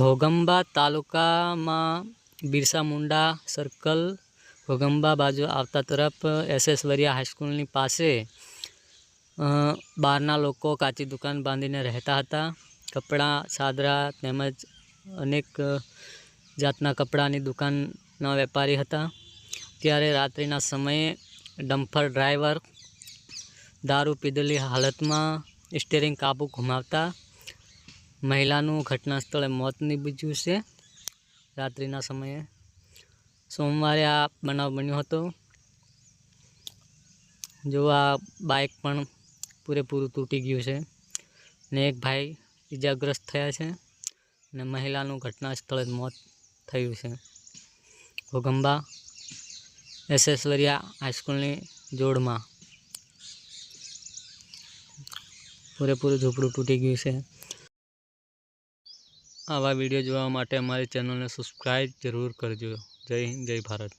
ઘોગંબા તાલુકામાં બિરસા મુંડા સર્કલ, ઘોગંબા બાજુ આવતા તરફ એસએસ વરિયા હાઈસ્કૂલની પાસે બહારના લોકો કાચી દુકાન બાંધીને રહેતા હતા. કપડાં સાદરા તેમજ અનેક જાતના કપડાની દુકાનના વેપારી હતા. ત્યારે રાત્રિના સમયે ડમ્ફર ડ્રાઈવર દારૂ પીધેલી હાલતમાં સ્ટેરિંગ કાબુ ગુમાવતા મહિલાનું ઘટના સ્થળે મોત નીપજ્યું છે. રાત્રિના સમયે સોમવારે આ બનાવ બન્યો હતો. જો આ બાઇક પણ પૂરેપૂરું તૂટી ગયું છે ને એક ભાઈ ઇજાગ્રસ્ત થયા છે અને મહિલાનું ઘટના સ્થળે મોત થયું છે. ઘોગંબા એસેશ્વરિયા હાઈસ્કૂલની જોડમાં પૂરેપૂરું ઝૂંપડું તૂટી ગયું છે. આવા વીડિયો જોવા માટે અમારી ચેનલને સબસ્ક્રાઈબ જરૂર કરજો. જય હિન્દ જય ભારત.